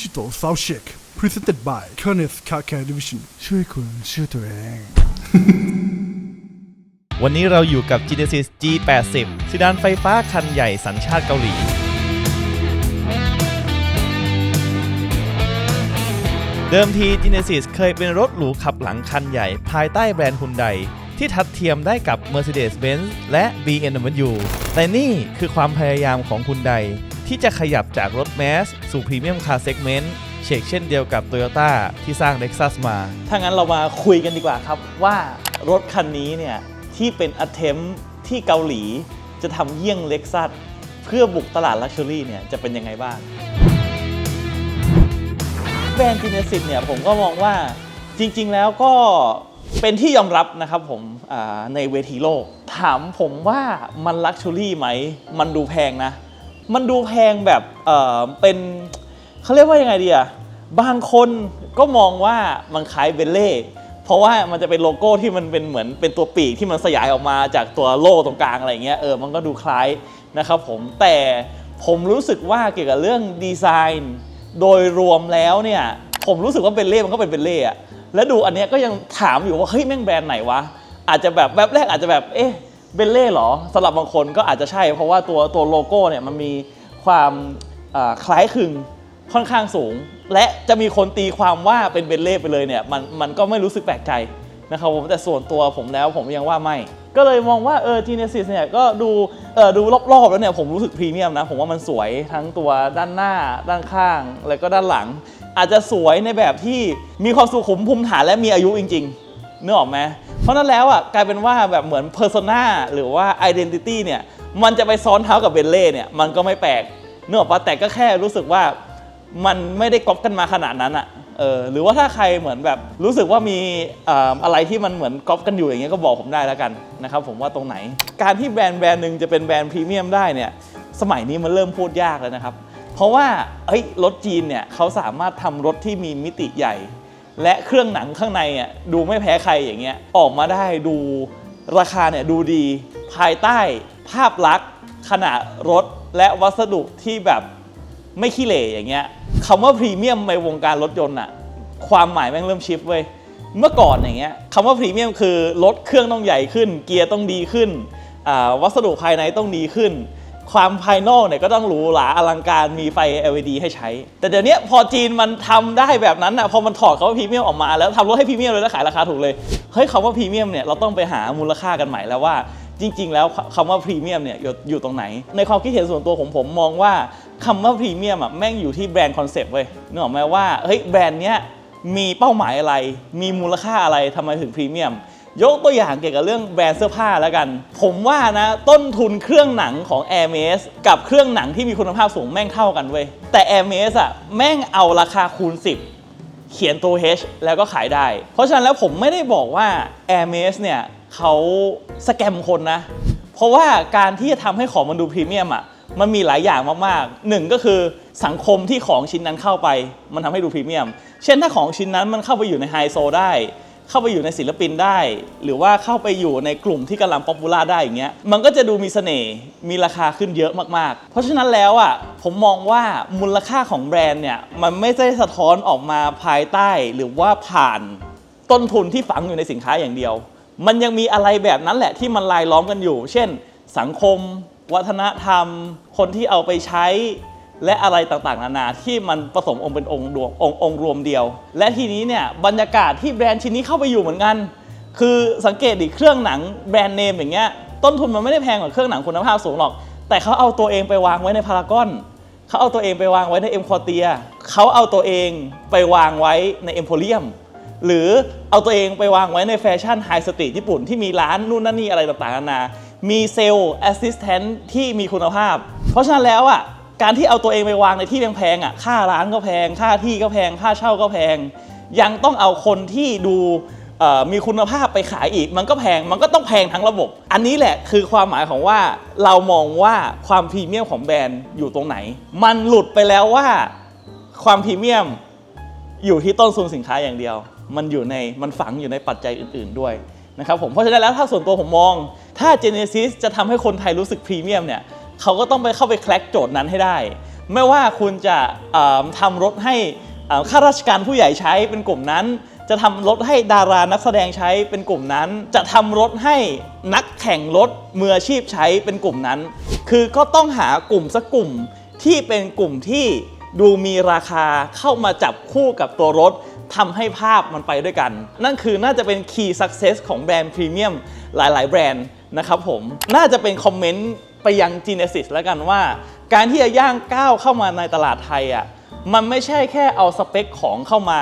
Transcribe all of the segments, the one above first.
Digital Sound Check Presented by Kenneth Car Care Division ช่วยคุณช่วยตัวเอง วันนี้เราอยู่กับ Genesis G80 ซีดานไฟฟ้าคันใหญ่สัญชาติเกาหลี เดิมที Genesis เคยเป็นรถหรูขับหลังคันใหญ่ ภายใต้แบรนด์ฮุนไดที่ทัดเทียมได้กับ Mercedes-Benz และ BMW แต่นี่คือความพยายามของฮุนได ที่จะขยับจากรถแมสสู่พรีเมียมคาร์เซกเมนต์เชกเช่นเดียวกับ Toyota ที่สร้าง Lexus มา ถ้างั้นเรามาคุยกันดีกว่าครับว่ารถคันนี้เนี่ยที่เป็น attempt ที่เกาหลีจะทำเยี่ยง Lexus เพื่อบุกตลาด Luxury เนี่ยจะเป็นยังไงบ้างแบรนด์ Genesis เนี่ยผมก็มองว่าจริง ๆ แล้วก็เป็นที่ยอมรับนะครับผมในเวทีโลก ถามผมว่ามันลักชัวรี่ไหม มันดูแพงนะ มันดูแพงแบบเออเป็นเขาเรียกว่ายังไงดีอะบางคนก็มองว่ามันคล้ายเบลเล่เพราะว่ามันจะเป็นโลโก้ที่มันเป็นเหมือนเป็นตัวปีกที่มันสยายออกมาจากตัวโล่ตรงกลางอะไรเงี้ยเออมันก็ดูคล้ายนะครับผมแต่ผมรู้สึกว่าเกี่ยวกับเรื่องดีไซน์โดยรวมแล้วเนี่ยผมรู้สึกว่าเบลเล่มันก็เป็นเบลเล่อะแล้วดูอันเนี้ยก็ยังถามอยู่ว่าเฮ้ยแม่งแบรนด์ไหนวะอาจจะแบบแวบแรกอาจจะแบบเอ๊ะ เบลเล่หรอสำหรับบางคนก็อาจจะใช่ เพราะว่าตัวตัวโลโก้เนี่ยมันมีความคล้ายคลึงค่อนข้างสูง และจะมีคนตีความว่าเป็นเบลเล่ไปเลยเนี่ยมันมันก็ไม่รู้สึกแปลกใจนะครับผมแต่ส่วนตัวผมแล้วผมยังว่าไม่ ก็เลยมองว่าเออทีเนซิสเนี่ยก็ดูเออดูรอบๆแล้วเนี่ยผมรู้สึกพรีเมียมนะ ผมว่ามันสวยทั้งตัวด้านหน้า ด้านข้าง แล้วก็ด้านหลัง อาจจะสวยในแบบที่มีความสุขุมภูมิฐานและมีอายุจริง ๆ นึกออกไหมเพราะนั้นแล้วอะกลายเป็นว่าแบบเหมือนเพอร์ซนาหรือว่าไอดีนิตี้เนี่ยมันจะไปซ้อนเท้ากับเบลเล่เนี่ยมันก็ไม่แปลกเนึกออกปะแต่ก็แค่รู้สึกว่ามันไม่ได้ก๊อปกันมาขนาดนั้นอะเออหรือว่าถ้าใครเหมือนแบบรู้สึกว่ามีอะไรที่มันเหมือนก๊อปกันอยู่อย่างเงี้ยก็บอกผมได้แล้วกันนะครับผมว่าตรงไหน การที่แบรนด์แบรนด์หนึ่งจะเป็นแบรนด์พรีเมียมได้เนี่ยสมัยนี้มันเริ่มพูดยากแล้วนะครับ เพราะว่าเฮ้ยรถจีนเนี่ยเขาสามารถทำรถที่มีมิติใหญ่ และเครื่องหนังข้างในอะดูไม่แพ้ใครอย่างเงี้ยออกมาได้ดูราคาเนี่ยดูดีภายใต้ภาพลักษณ์ขนาดรถและวัสดุที่แบบไม่ขี้เหร่อย่างเงี้ยคำว่าพรีเมียมในวงการรถยนต์อะความหมายแม่งเริ่มชิฟเว้ยเมื่อก่อนอย่างเงี้ยคำว่าพรีเมียมคือรถเครื่องต้องใหญ่ขึ้น เกียร์ต้องดีขึ้นวัสดุภายในต้องดีขึ้น ความภายนอกเนี่ยก็ต้องหรูหราอลังการมีไฟ LED ให้ใช้ แต่เดี๋ยวนี้พอจีนมันทำได้แบบนั้นอะพอมันถอดคำว่าพรีเมียมออกมาแล้วทำรถให้พรีเมียมเลยแล้วขายราคาถูกเลยเฮ้ยคำว่าพรีเมียมเนี่ยเราต้องไปหามูลค่ากันใหม่แล้วว่าจริง ๆ แล้วคำว่าพรีเมียมเนี่ยอยู่อยู่ตรงไหน ในความคิดเห็นส่วนตัวของผมมองว่าคำว่าพรีเมียมอะแม่งอยู่ที่แบรนด์คอนเซปต์เว้ยนึกออกไหมว่าเฮ้ยแบรนด์เนี้ยมีเป้าหมายอะไร มีมูลค่าอะไรทำไมถึงพรีเมียม ยกตัวอย่างเกี่ยวกับเรื่องแบรนด์เสื้อผ้าแล้วกัน ผมว่านะต้นทุนเครื่องหนังของ Air m a s กับเครื่องหนังที่มีคุณภาพสูงแม่งเท่ากันเว้ยแต่ Air m a s อะแม่งเอาราคาคูณ 10 เขียนตัว H แล้วก็ขายได้ เพราะฉะนั้นแล้วผมไม่ได้บอกว่า Air m a s เนี่ยเขาสแกมคนนะ เพราะว่าการที่จะทำให้ของมันดูพรีเมียมอะมันมีหลายอย่างมากๆหนึ่งก็คือสังคมที่ของชิ้นนั้นเข้าไป มันทำให้ดูพรีเมียม เช่นถ้าของชิ้นนั้นมันเข้าไปอยู่ในไฮโซได้ เข้าไปอยู่ในศิลปินได้ หรือว่าเข้าไปอยู่ในกลุ่มที่กำลังป๊อปปูล่าได้อย่างเงี้ยมันก็จะดูมีเสน่ห์มีราคาขึ้นเยอะมากๆ เพราะฉะนั้นแล้วอะผมมองว่ามูลค่าของแบรนด์เนี่ยมันไม่ได้สะท้อนออกมาภายใต้หรือว่าผ่านต้นทุนที่ฝังอยู่ในสินค้าอย่างเดียว มันยังมีอะไรแบบนั้นแหละที่มันลายล้อมกันอยู่ เช่น สังคม วัฒนธรรม คนที่เอาไปใช้ และอะไรต่างๆ นานาที่มันผสมองค์เป็นองค์รวมองค์องค์รวมเดียว และทีนี้เนี่ยบรรยากาศที่แบรนด์ชิ้นนี้เข้าไปอยู่เหมือนกัน คือสังเกตดิเครื่องหนังแบรนด์เนมอย่างเงี้ยต้นทุนมันไม่ได้แพงกว่าเครื่องหนังคุณภาพสูงหรอก แต่เขาเอาตัวเองไปวางไว้ในพารากอนเขาเอาตัวเองไปวางไว้ในเอ็มคอเตียเขาเอาตัวเองไปวางไว้ในเอ็มโพเรียมหรือเอาตัวเองไปวางไว้ในแฟชั่นไฮสตรีทญี่ปุ่นที่มีร้านนู่นนั่นนี่อะไรต่างๆนานา มีเซลล์แอสซิสแตนต์ที่มีคุณภาพ เพราะฉะนั้นแล้วอะ การที่เอาตัวเองไปวางในที่แพงๆอะค่าร้านก็แพง ค่าที่ก็แพง ค่าเช่าก็แพง ยังต้องเอาคนที่ดูมีคุณภาพไปขายอีก มันก็แพงมันก็ต้องแพงทั้งระบบ อันนี้แหละคือความหมายของว่าเรามองว่าความพรีเมียมของแบรนด์อยู่ตรงไหน มันหลุดไปแล้วว่าความพรีเมียมอยู่ที่ต้นทุนสินค้าอย่างเดียว มันอยู่ในมันฝังอยู่ในปัจจัยอื่น ๆด้วยนะครับผมเพราะฉะนั้นแล้วถ้าส่วนตัวผมมอง ถ้า Genesis จะทำให้คนไทยรู้สึกพรีเมียมเนี่ย เขาก็ต้องไปเข้าไปแคลกโจทย์นั้นให้ได้ ไม่ว่าคุณจะเอ่อทำรถให้ข้าราชการผู้ใหญ่ใช้เป็นกลุ่มนั้น จะทำรถให้ดารานักแสดงใช้เป็นกลุ่มนั้น จะทำรถให้นักแข่งรถมืออาชีพใช้เป็นกลุ่มนั้น คือก็ต้องหากลุ่มสักกลุ่มที่เป็นกลุ่มที่ดูมีราคาเข้ามาจับคู่กับตัวรถทำให้ภาพมันไปด้วยกัน นั่นคือน่าจะเป็น key success ของแบรนด์พรีเมียมหลาย ๆ แบรนด์นะครับผม น่าจะเป็นคอมเมนต์ ไปยัง Genesis แล้วกันว่า การที่จะย่างก้าวเข้ามาในตลาดไทยอะมันไม่ใช่แค่เอาสเปคของเข้ามา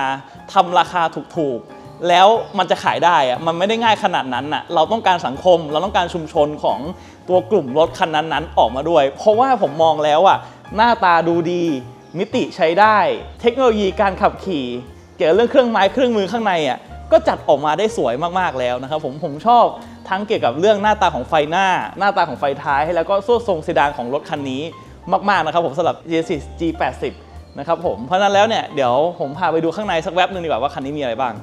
ทำราคาถูกๆ แล้วมันจะขายได้อะมันไม่ได้ง่ายขนาดนั้นน่ะเราต้องการสังคมเราต้องการชุมชนของตัวกลุ่มรถคันนั้นๆ ออกมาด้วย เพราะว่าผมมองแล้วอะหน้าตาดูดีมิติใช้ได้ เทคโนโลยีการขับขี่ เกี่ยวกับเรื่องเครื่องไม้เครื่องมือข้างในอะ ก็จัดออกมาได้สวยมากๆแล้วนะครับผมผมชอบทั้งเกี่ยวกับเรื่องหน้าตาของไฟหน้า หน้าตาของไฟท้าย แล้วก็ส่วนทรงเซดานของรถคันนี้มากๆนะครับผมสำหรับ Genesis G80 นะครับผมเพราะฉะนั้นแล้วเนี่ยเดี๋ยวผมพาไปดูข้างในสักแวบหนึ่งดีกว่าว่าคันนี้มีอะไรบ้าง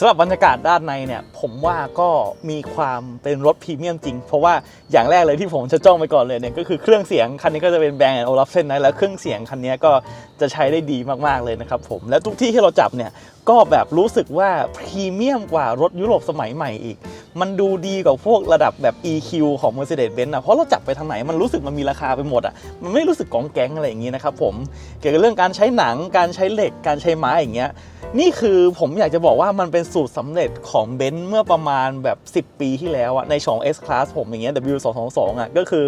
สำหรับบรรยากาศด้านในเนี่ยผมว่าก็มีความเป็นรถพรีเมียมจริง เพราะว่าอย่างแรกเลยที่ผมจะจ้องไปก่อนเลยเนี่ยก็คือเครื่องเสียงคันนี้ก็จะเป็นแบรนด์โอลาฟเซนนะแล้วเครื่องเสียงคันนี้ก็จะใช้ได้ดีมากๆเลยนะครับผมและทุกที่ที่เราจับเนี่ย ก็แบบรู้สึกว่าพรีเมียมกว่ารถยุโรปสมัยใหม่อีก มันดูดีกว่าพวกระดับแบบ EQ ของ Mercedes-Benz อะ เพราะเราจับไปทางไหนมันรู้สึกมันมีราคาไปหมดอะ มันไม่รู้สึกกองแก๊งอะไรอย่างงี้นะครับผม เกี่ยวกับเรื่องการใช้หนัง การใช้เหล็ก การใช้ไม้อย่างเงี้ย นี่คือผมอยากจะบอกว่ามันเป็นสูตรสำเร็จของเบนซ์เมื่อประมาณแบบ 10 ปีที่แล้วอะในช่อง S Class ผมอย่างเงี้ย W222 อะก็คือ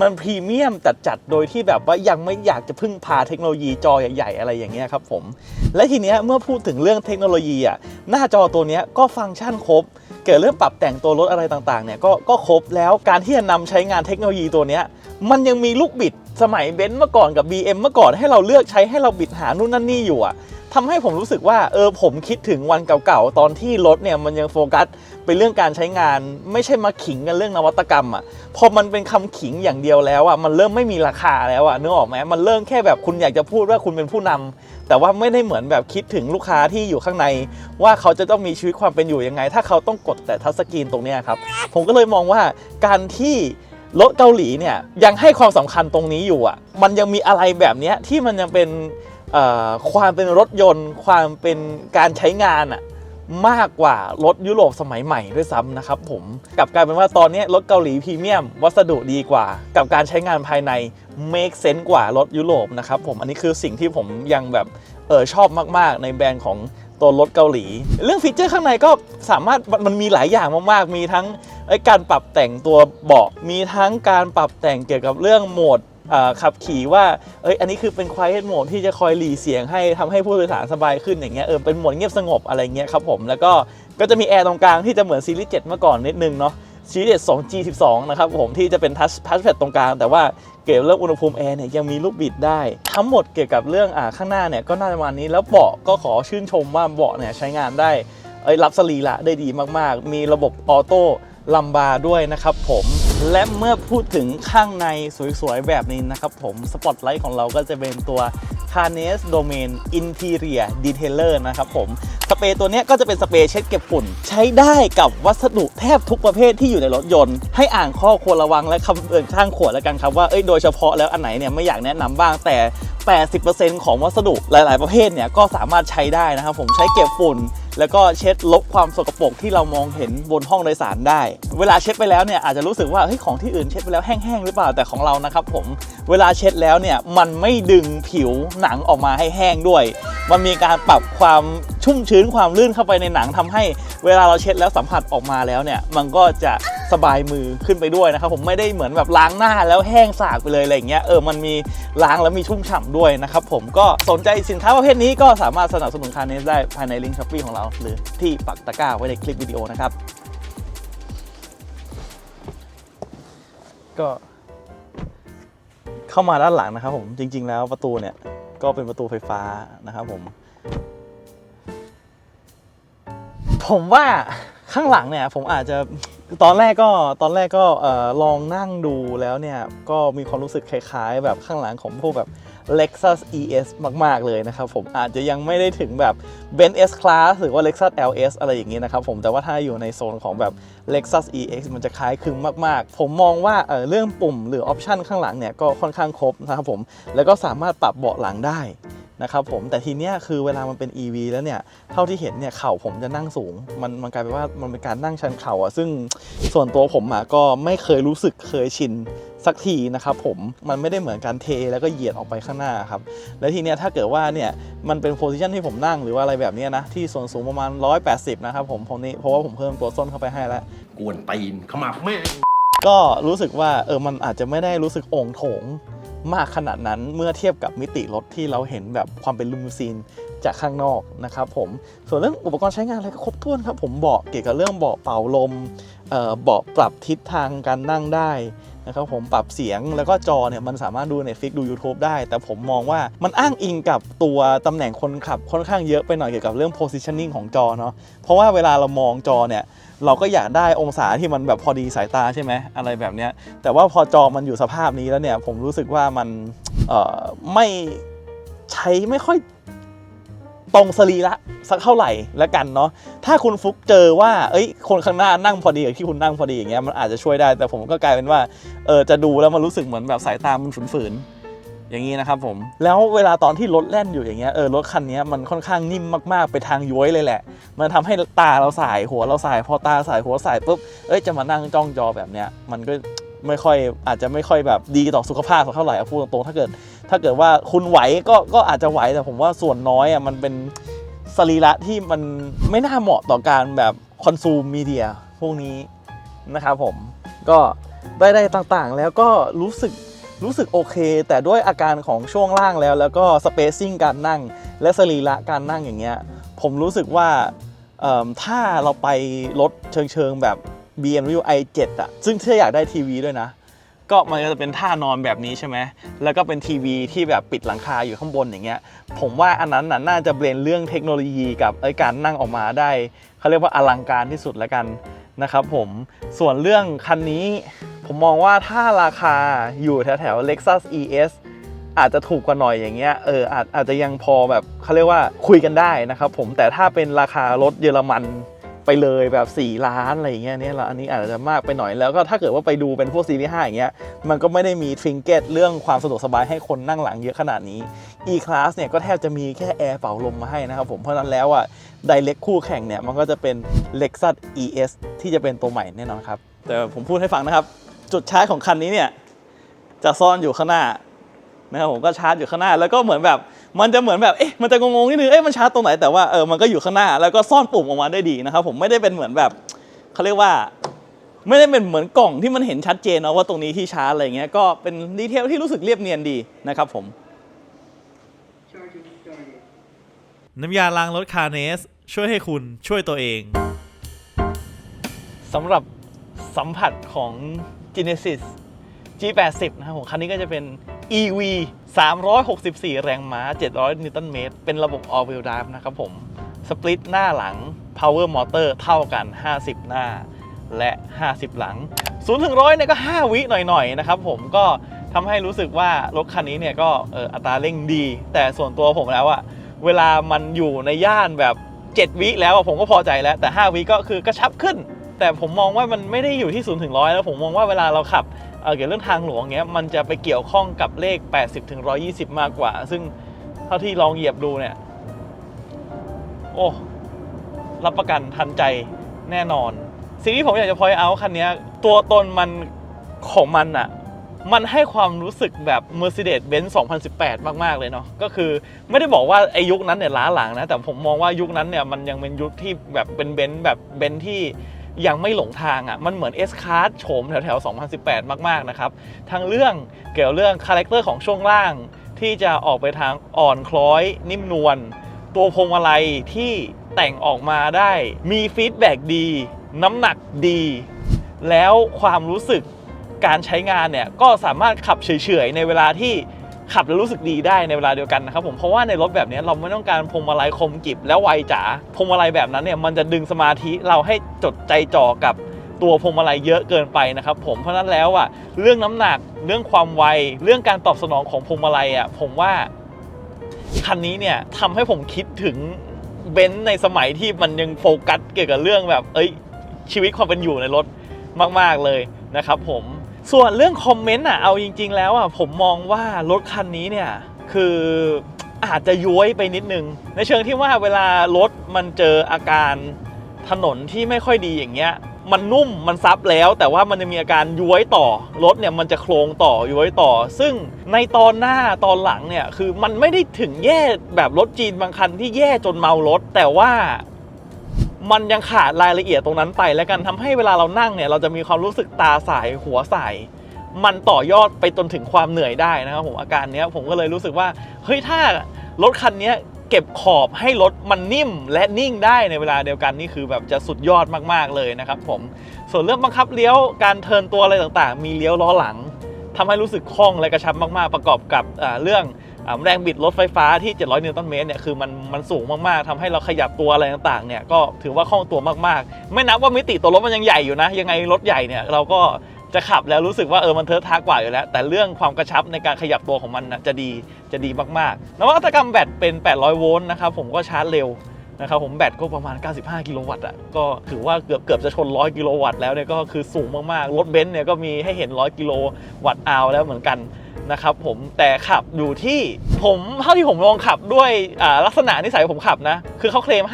มันพรีเมียมจัดๆ โดยที่แบบว่ายังไม่อยากจะพึ่งพาเทคโนโลยีจอใหญ่ๆ อะไรอย่างเงี้ยครับผม และทีเนี้ยเมื่อพูดถึงเรื่องเทคโนโลยีอะหน้าจอตัวนี้ก็ฟังก์ชันครบ เกิดเรื่องปรับแต่งตัวรถอะไรต่างๆเนี่ยก็ก็ครบแล้วการที่จะนำใช้งานเทคโนโลยีตัวนี้มันยังมีลูกบิดสมัยเบนซ์เมื่อก่อนกับ BM เมื่อก่อนให้เราเลือกใช้ให้เราบิดหานู่นนั่นนี่อยู่อะ ทำให้ผมรู้สึกว่าเออผมคิดถึงวันเก่าๆ ตอนที่รถเนี่ยมันยังโฟกัสเป็นเรื่องการใช้งาน ไม่ใช่มาขิงกันเรื่องนวัตกรรมอะพอมันเป็นคำขิงอย่างเดียวแล้วอะมันเริ่มไม่มีราคาแล้วอะนึกออกไหมมันเริ่มแค่แบบคุณอยากจะพูดว่าคุณเป็นผู้นำแต่ว่าไม่ได้เหมือนแบบคิดถึงลูกค้าที่อยู่ข้างใน ว่าเขาจะต้องมีชีวิตความเป็นอยู่ยังไง ถ้าเขาต้องกดแต่ทัชสกรีนตรงนี้ครับผมก็เลยมองว่าการที่รถเกาหลีเนี่ยยังให้ความสำคัญตรงนี้อยู่อะ มันยังมีอะไรแบบเนี้ยที่มันยังเป็น ความเป็นรถยนต์ ความเป็นการใช้งานอะมากกว่ารถยุโรปสมัยใหม่ด้วยซ้ำนะครับผมกับกลายเป็นว่าตอนนี้รถเกาหลีพรีเมียม วัสดุดีกว่า กับการใช้งานภายใน make sense กว่ารถยุโรปนะครับผมอันนี้คือสิ่งที่ผมยังแบบเออชอบมากๆ ในแบรนด์ของตัวรถเกาหลี เรื่องฟีเจอร์ข้างในก็สามารถมันมีหลายอย่างมากๆ มีทั้งการปรับแต่งตัวเบาะมีทั้งการปรับแต่งเกี่ยวกับเรื่องโหมด ขับขี่ว่าเอ้ยอันนี้คือเป็น quiet mode ที่จะคอยหลีเสียงให้ทำให้ผู้โดยสารสบายขึ้นอย่างเงี้ยเออเป็นโหมดเงียบสงบอะไรเงี้ยครับผมแล้วก็ก็จะมีแอร์ตรงกลางที่จะเหมือนซีรีส์7เมื่อก่อนนิดนึงเนาะซีรีส์2 G12 นะครับผมที่จะเป็นทัชทัชแพดตรงกลาง แต่ว่าเกี่ยวกับเรื่องอุณหภูมิแอร์เนี่ยยังมีลูกบิดได้ ทั้งหมดเกี่ยวกับเรื่องอ่าข้างหน้าเนี่ยก็น่าจะมาณนี้แล้วเบาะก็ขอชื่นชมว่าเบาะเนี่ยใช้งานได้เอ้ยรับสรีระได้ดีมากๆ มีระบบออโต้ลัมบาร์ด้วยนะครับผม และเมื่อพูดถึงข้างในสวยๆ แบบนี้นะครับผมสปอตไลท์ของเราก็จะเป็นตัว c a r n e s Domain Interior Detailer นะครับผม สเปรย์ตัวนี้ก็จะเป็นสเปรย์เช็ดเก็บฝุ่น ใช้ได้กับวัสดุแทบทุกประเภทที่อยู่ในรถยนต์ ให้อ่านข้อควรระวังและคำเตือนข้างขวดแล้วกันครับว่าเอ้ยโดยเฉพาะแล้วอันไหนเนี่ยไม่อยากแนะนำบ้างแต่ 80%ของวัสดุหลาย ๆ ประเภทเนี่ยก็สามารถใช้ได้นะครับผมใช้เก็บฝุ่น แล้วก็เช็ดลบความสกปรกที่เรามองเห็นบนห้องโดยสารได้ เวลาเช็ดไปแล้วเนี่ยอาจจะรู้สึกว่าเฮ้ยของที่อื่นเช็ดไปแล้วแห้งๆหรือเปล่าแต่ของเรานะครับผมเวลาเช็ดแล้วเนี่ยมันไม่ดึงผิวหนังออกมาให้แห้งด้วย มันมีการปรับความชุ่มชื้นความลื่นเข้าไปในหนังทำให้ เวลาเราเช็ดแล้วสัมผัสออกมาแล้วเนี่ยมันก็จะสบายมือขึ้นไปด้วยนะครับผมไม่ได้เหมือนแบบล้างหน้าแล้วแห้งสากไปเลยอะไรอย่างเงี้ยเออมันมีล้างแล้วมีชุ่มฉ่ำด้วยนะครับผมก็สนใจสินค้าประเภทนี้ก็สามารถสนับสนุนคาเนสได้ภายในลิงก์ช้อปปี้ของเราหรือที่ปักตะกร้าไว้ในคลิปวิดีโอนะครับ ก็ เข้ามาด้านหลังนะครับผมจริง ๆ แล้วประตูเนี่ยก็เป็นประตูไฟฟ้านะครับผม ผมว่าข้างหลังเนี่ยผมอาจจะตอนแรกก็ตอนแรกก็ออลองนั่งดูแล้วเนี่ยก็มีความรู้สึกคล้าย ๆ แบบข้างหลังของพวกแบบ Lexus ES มาก ๆ เลยนะครับผมอาจจะยังไม่ได้ถึงแบบ Benz S Class หรือว่า Lexus LS อะไรอย่างนี้นะครับผมแต่ว่าถ้าอยู่ในโซนของแบบ Lexus EX มันจะคล้ายคลึงมาก ๆ ผมมองว่าเเรื่องปุ่มหรือออปชันข้างหลังเนี่ยก็ค่อนข้างครบนะครับผมแล้วก็สามารถปรับเบาะหลังได้นะครับผมแต่ทีเนี้ยคือเวลามันเป็น EV แล้วเนี่ย เท่าที่เห็นเนี่ยเข่าผมจะนั่งสูง มันมันกลายเป็นว่ามันเป็นการนั่งชันเข่าอะซึ่งส่วนตัวผมอะก็ไม่เคยรู้สึกเคยชิน สักทีนะครับผมมันไม่ได้เหมือนการเทแล้วก็เหยียดออกไปข้างหน้าครับและทีเนี้ยถ้าเกิดว่าเนี่ยมันเป็นโพซิชันที่ผมนั่งหรือว่าอะไรแบบนี้นะที่ส่วนสูงประมาณ 180 นะครับผมผมนี้เพราะว่าผมเพิ่มตัวส้นเข้าไปให้แล้วกวนตีนขมับแม่ก็รู้สึกว่าเออมันอาจจะไม่ได้รู้สึกองโถงมากขนาดนั้นเมื่อเทียบกับมิติรถที่เราเห็นแบบความเป็นลูมูซีนจากข้างนอกนะครับผมส่วนเรื่องอุปกรณ์ใช้งานอะไรก็ครบถ้วนครับผมเบาะเกี่ยวกับเรื่องเบาะเป่าลมเอ่อเบาะปรับทิศทางการนั่งได้ นะครับผมปรับเสียงแล้วก็จอเนี่ยมันสามารถดู Netflix ดู YouTube ได้ แต่ผมมองว่ามันอ้างอิงกับตัวตำแหน่งคนขับค่อนข้างเยอะไปหน่อยเกี่ยวกับเรื่อง positioning ของจอเนาะเพราะว่าเวลาเรามองจอเนี่ยเราก็อยากได้องศาที่มันแบบพอดีสายตาใช่ไหมอะไรแบบเนี้ยแต่ว่าพอจอมันอยู่สภาพนี้แล้วเนี่ยผมรู้สึกว่ามันเอ่อไม่ใช้ไม่ค่อย ตรงสรีระสักเท่าไหร่แล้วกันเนาะถ้าคุณฟุกเจอว่าเอ้ยคนข้างหน้านั่งพอดีกับที่คุณนั่งพอดีอย่างเงี้ยมันอาจจะช่วยได้ แต่ผมก็กลายเป็นว่าเออจะดูแล้วมันรู้สึกเหมือนแบบสายตามันฝืนๆอย่างนี้นะครับผมแล้วเวลาตอนที่รถแล่นอยู่อย่างเงี้ยเออรถคันนี้มันค่อนข้างนิ่มมากๆไปทางย้วยเลยแหละ มันทำให้ตาเราสายหัวเราสาย พอตาสายหัวสายปุ๊บเอ้ยจะมานั่งจ้องจอแบบเนี้ยมันก็ไม่ค่อยอาจจะไม่ค่อยแบบดีต่อสุขภาพสักเท่าไหร่เอาพูดตรงๆถ้าเกิด ถ้าเกิดว่าคุณไหวก็ก็อาจจะไหวแต่ผมว่าส่วนน้อยอะมันเป็นสรีระที่มันไม่น่าเหมาะต่อการแบบคอนซูมมีเดียพวกนี้นะครับผมก็ได้ได้ต่างๆ แล้วก็รู้สึกรู้สึกโอเค แต่ด้วยอาการของช่วงล่างแล้ว แล้วก็สเปซซิ่งการนั่ง และสรีระการนั่งอย่างเงี้ยผมรู้สึกว่าถ้าเราไปรถเชิงเชิงๆแบบ BMW i7 อะซึ่งถ้าอยากได้ทีวีด้วยนะ ก็มันจะเป็นท่านอนแบบนี้ใช่ไหมแล้วก็เป็นทีวีที่แบบปิดหลังคาอยู่ข้างบนอย่างเงี้ย ผมว่าอันนั้นน่ะน่าจะเบลนเรื่องเทคโนโลยีกับไอการนั่งออกมาได้เขาเรียกว่าอลังการที่สุดแล้วกันนะครับผมส่วนเรื่องคันนี้ ผมมองว่าถ้าราคาอยู่แถวแถว Lexus ES อาจจะถูกกว่าหน่อยอย่างเงี้ยเอออาจอาจจะยังพอแบบเขาเรียกว่าคุยกันได้นะครับผมแต่ถ้าเป็นราคารถเยอรมัน ไปเลยแบบ 4 ล้านอะไรเงี้ยเนี่ยละอันนี้อาจจะมากไปหน่อยแล้วก็ถ้าเกิดว่าไปดูเป็นพวกซีรีส์5อย่างเงี้ยมันก็ไม่ได้มีทริงเกตเรื่องความสะดวกสบายให้คนนั่งหลังเยอะขนาดนี้ E-Class เนี่ยก็แทบจะมีแค่แอร์เป่าลมมาให้นะครับผมเพราะนั้นแล้วอะไดเ c กคู่แข่งเนี่ยมันก็จะเป็น Lexus ES ที่จะเป็นตัวใหม่แน่นอนครับ แต่ผมพูดให้ฟังนะครับ จุดชาร์จของคันนี้เนี่ยจะซ่อนอยู่ข้างหน้านะครับผมก็ชาร์จอยู่ข้างหน้า แล้วก็เหมือนแบบ มันจะเหมือนแบบเอ๊ะมันจะงงๆนิดนึงเอ๊ะมันชาร์จตรงไหนแต่ว่าเออมันก็อยู่ข้างหน้าแล้วก็ซ่อนปุ่มออกมาได้ดีนะครับผมไม่ได้เป็นเหมือนแบบเขาเรียกว่าไม่ได้เป็นเหมือนกล่องที่มันเห็นชัดเจนนะว่าตรงนี้ที่ชาร์จอะไรเงี้ยก็เป็นดีเทลที่รู้สึกเรียบเนียนดีนะครับผม Charging started. น้ำยาล้างรถคาร์เนส ช่วยให้คุณช่วยตัวเองสำหรับสัมผัสของ Genesis G80 นะครับผมคันนี้ก็จะเป็น EV 364 แรงม้า 700 นิวตันเมตร เป็นระบบ all wheel drive นะครับผม สปลิตหน้าหลัง power motor เท่ากัน 50 หน้า และ 50 หลัง 0ถึง100เนี่ยก็ 5 วิหน่อยๆ นะครับผม ก็ทำให้รู้สึกว่ารถคันนี้เนี่ยก็อัตราเร่งดี แต่ส่วนตัวผมแล้วอะเวลามันอยู่ในย่านแบบ 7 วิแล้วอะผมก็พอใจแล้ว แต่ 5 วิก็คือกระชับขึ้น แต่ผมมองว่ามันไม่ได้อยู่ที่0ถึง100แล้วผมมองว่าเวลาเราขับ เอ่อเกี่ยวกับเรื่องทางหลวงเงี้ยมันจะไปเกี่ยวข้องกับเลข 80ถึง120 มากกว่า ซึ่งเท่าที่ลองเหยียบดูเนี่ย โอ้ รับประกันทันใจแน่นอน สิ่งที่ผมอยากจะพอยเอาคันนี้ตัวตนมันของมันอะมันให้ความรู้สึกแบบ Mercedes-Benz 2018 มาก ๆ เลยเนาะ ก็คือไม่ได้บอกว่าไอายุคนั้นเนี่ยล้าหลังนะ แต่ผมมองว่ายุคนั้นเนี่ยมันยังเป็นยุคที่แบบเป็นเบนซ์แบบเบนซ์ที่ ยังไม่หลงทางอะ่ะมันเหมือน S Class โฉมแถวๆ 2018 มากๆนะครับทั้งเรื่องเกี่ยวเรื่องคาแรคเตอร์ของช่วงล่าง ที่จะออกไปทางอ่อนคล้อยนิ่มนวลตัวพวงมาลัยที่แต่งออกมาได้มีฟีดแบ็กดี น้ำหนักดี แล้วความรู้สึกการใช้งานเนี่ยก็สามารถขับเฉยๆในเวลาที่ ขับแล้วรู้สึกดีได้ในเวลาเดียวกันนะครับผมเพราะว่าในรถแบบนี้เราไม่ต้องการพวงมาลัยคมกริบแล้วไวจ๋าพวงมาลัยแบบนั้นเนี่ยมันจะดึงสมาธิเราให้จดใจจ่อกับตัวพวงมาลัยเยอะเกินไปนะครับผมเพราะนั้นแล้วอะเรื่องน้ำหนักเรื่องความไวเรื่องการตอบสนองของพวงมาลัยอะผมว่าคันนี้เนี่ยทำให้ผมคิดถึงเบนซ์ในสมัยที่มันยังโฟกัสเกี่ยวกับเรื่องแบบ เอ้ยชีวิตความเป็นอยู่ในรถมาก ๆเลยนะครับผม ส่วนเรื่องคอมเมนต์อะเอาจริง ๆ แล้วอะผมมองว่ารถคันนี้เนี่ยคืออาจจะย้วยไปนิดนึง ในเชิงที่ว่าเวลารถมันเจออาการถนนที่ไม่ค่อยดีอย่างเงี้ย มันนุ่มมันซับแล้ว แต่ว่ามันจะมีอาการย้วยต่อรถเนี่ยมันจะโครงต่อย้วยต่อ ซึ่งในตอนหน้าตอนหลังเนี่ยคือมันไม่ได้ถึงแย่แบบรถจีนบางคันที่แย่จนเมารถ แต่ว่า มันยังขาดรายละเอียดตรงนั้นไปและกันทำให้เวลาเรานั่งเนี่ยเราจะมีความรู้สึกตาสายหัวสายมันต่อยอดไปจนถึงความเหนื่อยได้นะครับผมอาการเนี้ยผมก็เลยรู้สึกว่าเฮ้ยถ้ารถคันนี้เก็บขอบให้รถมันนิ่มและนิ่งได้ในเวลาเดียวกันนี่คือแบบจะสุดยอดมากๆเลยนะครับผมส่วนเรื่องบังคับเลี้ยวการเทินตัวอะไรต่างๆ มีเลี้ยวล้อหลังทำให้รู้สึกคล่องและกระชับมากๆ ประกอบกับเรื่อง แรงบิดรถไฟฟ้าที่ 700 นิวตันเมตรเนี่ยคือมันมันสูงมาก ๆทำให้เราขยับตัวอะไรต่างๆเนี่ยก็ถือว่าคล่องตัวมากๆ ไม่นับว่ามิติตัวรถมันยังใหญ่อยู่นะ ยังไงรถใหญ่เนี่ยเราก็จะขับแล้วรู้สึกว่าเออมันเทิร์ท้ากว่าอยู่แล้ว แต่เรื่องความกระชับในการขยับตัวของมันนะจะดีจะดีมากๆนวัตกรรมแบตเป็น 800 โวลต์นะครับผมก็ชาร์จเร็ว นะครับผมแบตก็ประมาณ 95 กิโลวัตต์อะก็ถือว่าเกือบเกือบจะชน 100 กิโลวัตต์แล้วเนี่ยก็คือสูงมากๆ รถเบนซ์เนี่ยก็มีให้เห็น 100 กิโลวัตต์อาวแล้วเหมือนกันนะครับผมแต่ขับอยู่ที่ผมเท่าที่ผมลองขับด้วยลักษณะนิสัยผมขับนะ คือเขาเคลม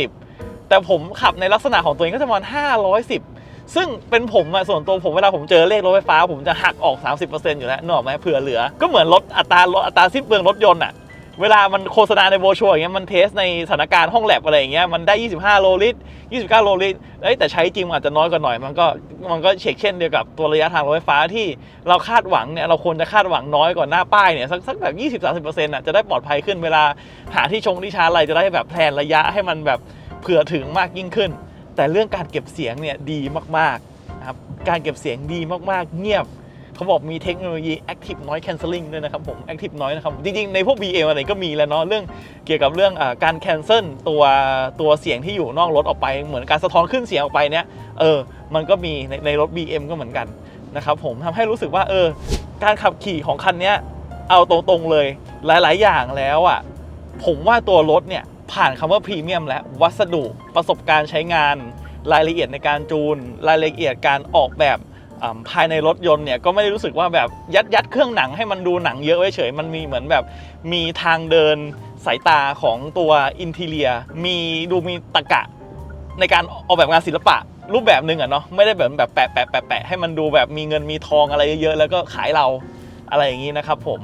570 แต่ผมขับในลักษณะของตัวเองก็จะประมาณ 510ซึ่งเป็นผมอะส่วนตัวผมเวลาผมเจอเลขรถไฟฟ้า ผมจะหักออก 30%อยู่แล้วนึกออกไหมเผื่อเหลือ ก็เหมือนรถอัตรารถอัตราสิ้นเปลืองรถยนต์อะ เวลามันโฆษณาในโบรชัวร์อย่างเงี้ยมันเทสในสถานการณ์ห้องแลบอะไรอย่างเงี้ยมันได้ 25 โลลิตร 29 โลลิตรเอ้ยแต่ใช้จริงอาจจะน้อยกว่าหน่อย มันก็มันก็เช็คเช่นเดียวกับตัวระยะทางรถไฟฟ้าที่เราคาดหวังเนี่ยเราควรจะคาดหวังน้อยกว่าหน้าป้ายเนี่ยสักสักแบบ 20-30%อะจะได้ปลอดภัยขึ้นเวลาหาที่ชงที่ชาร์จอะไรจะได้แบบแพลนระยะให้มันแบบเผื่อถึงมากยิ่งขึ้น แต่เรื่องการเก็บเสียงเนี่ยดีมากๆนะครับการเก็บเสียงดีมากๆ เงียบ เขาบอกมีเทคโนโลยี Active Noise Cancelling ด้วยนะครับผม Active Noise นะครับ จริงๆ ในพวก BM อะไรก็มีแล้วเนาะเรื่องเกี่ยวกับเรื่องอการ cancel ตัวตัวเสียงที่อยู่นอกรถออกไป เหมือนการสะท้อนขึ้นเสียงออกไปเนี่ยเออมันก็มีในในรถ BM ก็เหมือนกันนะครับผมทำให้รู้สึกว่าเออการขับขี่ของคันนี้เอาตรงๆเลยหลายๆ อย่างแล้วอะผมว่าตัวรถเนี่ยผ่านคำว่าพรีเมียมแล้ววัสดุประสบการณ์ใช้งาน รายละเอียดในการจูน รายละเอียดการออกแบบ ภายในรถยนต์เนี่ยก็ไม่ได้รู้สึกว่าแบบยัดยัดเครื่องหนังให้มันดูหนังเยอะไว้เฉยมันมีเหมือนแบบมีทางเดินสายตาของตัวอินทีเลียมีดูมีตะกะในการออกแบบงานศิลปะรูปแบบหนึ่งอะเนาะไม่ได้แบบแบบแปะแปะแปะแปะให้มันดูแบบมีเงินมีทองอะไรเยอะๆแล้วก็ขายเราอะไรอย่างนี้นะครับผม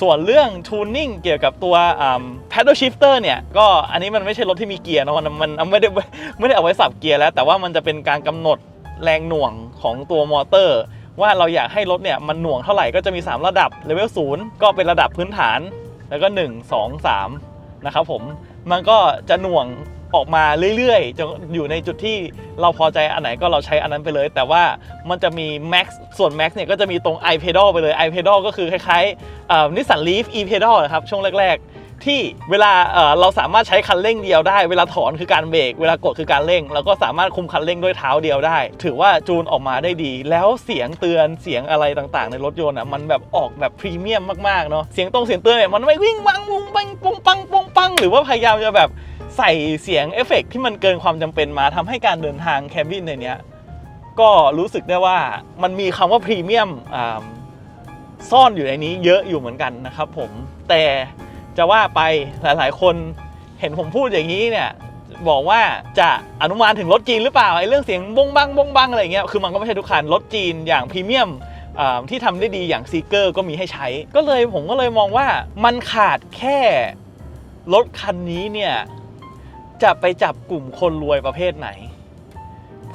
ส่วนเรื่องทูนนิ่งเกี่ยวกับตัวอ่า paddle shifter เนี่ยก็อันนี้มันไม่ใช่รถที่มีเกียร์นะมันมันไม่ได้ไม่ได้เอาไว้สับเกียร์แล้ว แต่ว่ามันจะเป็นการกำหนด แรงหน่วงของตัวมอเตอร์ ว่าเราอยากให้รถเนี่ยมันหน่วงเท่าไหร่ก็จะมี 3 ระดับเลเวล0ก็เป็นระดับพื้นฐาน แล้วก็ 1 2 3 นะครับผมมันก็จะหน่วงออกมาเรื่อยๆจนอยู่ในจุดที่เราพอใจอันไหนก็เราใช้อันนั้นไปเลย แต่ว่ามันจะมี max ส่วน max เนี่ยก็จะมีตรง i pedal ไปเลย i pedal ก็คือคล้ายๆนิสสันลีฟ e pedal นะครับช่วงแรกๆ ที่เวลาเราสามารถใช้คันเร่งเดียวได้ เวลาถอนคือการเบรก เวลากดคือการเร่ง แล้วก็สามารถคุมคันเร่งด้วยเท้าเดียวได้ ถือว่าจูนออกมาได้ดี แล้วเสียงเตือนเสียงอะไรต่างๆ ในรถยนต์อะมันแบบออกแบบพรีเมียมมากๆเนาะเสียงตรงเสียงเตือนเนี่ยมันไม่วิ่งวังวุงปังปงปังปงปังหรือว่าพยายามจะแบบใส่เสียงเอฟเฟกต์ที่มันเกินความจำเป็นมาทำให้การเดินทางแคมบินในเนี้ยก็รู้สึกได้ว่ามันมีคำว่าพรีเมียมซ่อนอยู่ในนี้เยอะอยู่เหมือนกันนะครับผมแต่ จะว่าไปหลายๆ คนเห็นผมพูดอย่างนี้เนี่ยบอกว่าจะอนุมานถึงรถจีนหรือเปล่าไอ้เรื่องเสียงบงบังบงบังอะไรเงี้ยคือมันก็ไม่ใช่ทุกคันรถจีนอย่างพรีเมียมที่ทำได้ดีอย่างซีเกอร์ก็มีให้ใช้ ก็เลยผมก็เลยมองว่ามันขาดแค่รถคันนี้เนี่ยจะไปจับกลุ่มคนรวยประเภทไหน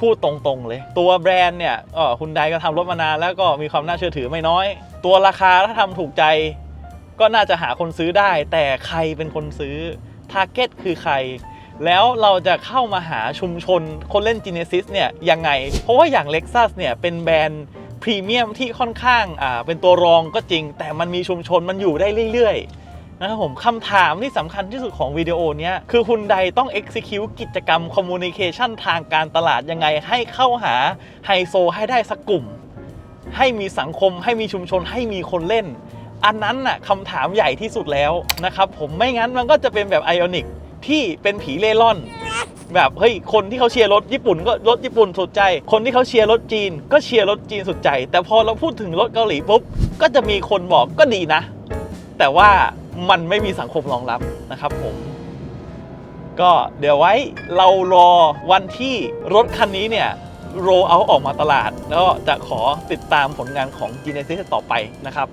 พูดตรงๆเลย ตัวแบรนด์เนี่ยคุณไดก็ทำรถมานานแล้วก็มีความน่าเชื่อถือไม่น้อย ตัวราคาถ้าทำถูกใจ ก็น่าจะหาคนซื้อได้ แต่ใครเป็นคนซื้อทาร์เก็ตคือใคร แล้วเราจะเข้ามาหาชุมชนคนเล่น Genesis เนี่ยยังไง เพราะว่าอย่าง Lexus เนี่ยเป็นแบรนด์พรีเมียมที่ค่อนข้างอ่าเป็นตัวรองก็จริง แต่มันมีชุมชนมันอยู่ได้เรื่อยๆนะครับผมคำถามที่สำคัญที่สุดของวิดีโอเนี้ยคือคุณใดต้อง execute กิจกรรม communication ทางการตลาดยังไง ให้เข้าหาไฮโซให้ได้สักกลุ่ม ให้มีสังคมให้มีชุมชนให้มีคนเล่น อันนั้นน่ะคำถามใหญ่ที่สุดแล้วนะครับผมไม่งั้นมันก็จะเป็นแบบไอออนิกที่เป็นผีเล่ร่อน แบบเฮ้ยคนที่เขาเชียร์รถญี่ปุ่นก็รถญี่ปุ่นสุดใจ คนที่เขาเชียร์รถจีน ก็เชียร์รถจีนสุดใจ แต่พอเราพูดถึงรถเกาหลีปุ๊บก็จะมีคนบอกก็ดีนะ แต่ว่ามันไม่มีสังคมรองรับนะครับผมก็เดี๋ยวไว้เรารอวันที่รถคันนี้เนี่ยโรเอาออกมาตลาด แล้วจะขอติดตามผลงานของ Genesis ต่อไปนะครับ